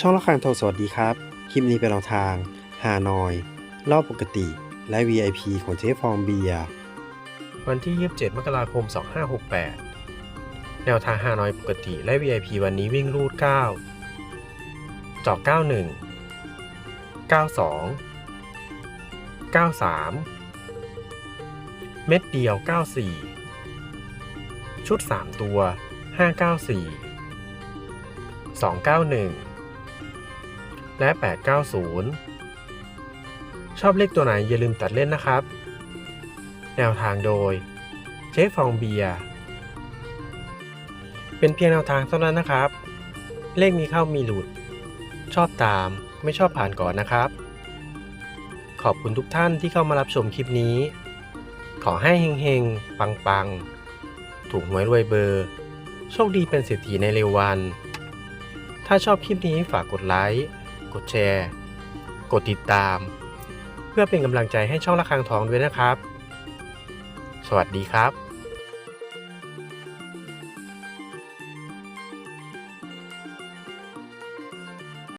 ช่องละครโทรสวัสดีครับ คลิปนี้เป็นแนวทางฮานอย รอบปกติ และ VIP ของเจ๊ฟองเบียร์วันที่ 27 มกราคม 2568 แนวทางฮานอยปกติและ VIP วันนี้วิ่งรูด 9 จอก 91 92 93 เม็ดเดียว 94 ชุด 3 ตัว 594 291 และ 890 ชอบเลขตัวไหนอย่าลืมตัดเล่นนะครับ แนวทางโดยเจ๊ฟองเบีย เป็นเพียงแนวทางเท่านั้นนะครับ เลขมีเข้ามีหลุด ชอบตามไม่ชอบผ่านก่อนนะครับ ขอบคุณทุกท่านที่เข้ามารับชมคลิปนี้ ขอให้เฮงๆ ปังๆ ถูกหวยรวยเบอร์ โชคดีเป็นเศรษฐีในเร็ววันถ้าชอบคลิปนี้ฝากกดไลค์ กดแชร์ กดติดตาม เพื่อเป็นกำลังใจให้ช่องระฆังทองด้วยนะครับ สวัสดีครับ